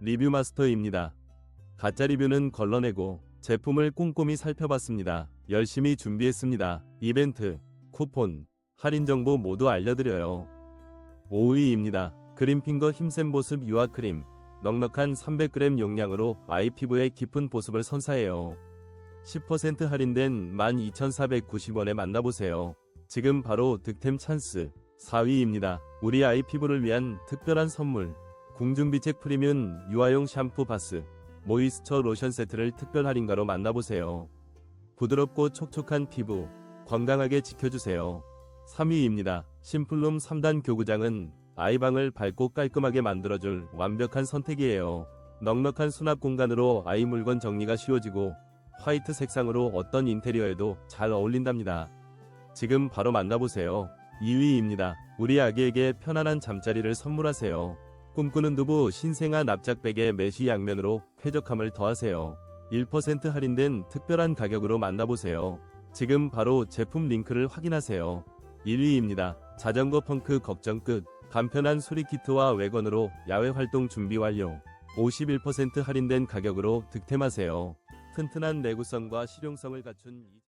리뷰 마스터입니다. 가짜 리뷰는 걸러내고 제품을 꼼꼼히 살펴봤습니다. 열심히 준비했습니다. 이벤트, 쿠폰, 할인 정보 모두 알려드려요. 5위입니다. 그린핑거 힘센 보습 유화 크림. 넉넉한 300g 용량으로 아이 피부의 깊은 보습을 선사해요. 10% 할인된 12,490원에 만나보세요. 지금 바로 득템 찬스. 4위입니다. 우리 아이 피부를 위한 특별한 선물. 궁중비책 프리뮨 유아용 샴푸 바스. 모이스처 로션 세트를 특별 할인가로 만나보세요. 부드럽고 촉촉한 피부. 건강하게 지켜주세요. 3위입니다. 심플룸 3단 교구장은 아이방을 밝고 깔끔하게 만들어줄 완벽한 선택이에요. 넉넉한 수납 공간으로 아이 물건 정리가 쉬워지고 화이트 색상으로 어떤 인테리어에도 잘 어울린답니다. 지금 바로 만나보세요. 2위입니다. 우리 아기에게 편안한 잠자리를 선물하세요. 꿈꾸는 두부 신생아 납작백의 메쉬 양면으로 쾌적함을 더하세요. 1% 할인된 특별한 가격으로 만나보세요. 지금 바로 제품 링크를 확인하세요. 1위입니다. 자전거 펑크 걱정 끝. 간편한 수리 키트와 외건으로 야외 활동 준비 완료. 51% 할인된 가격으로 득템하세요. 튼튼한 내구성과 실용성을 갖춘 이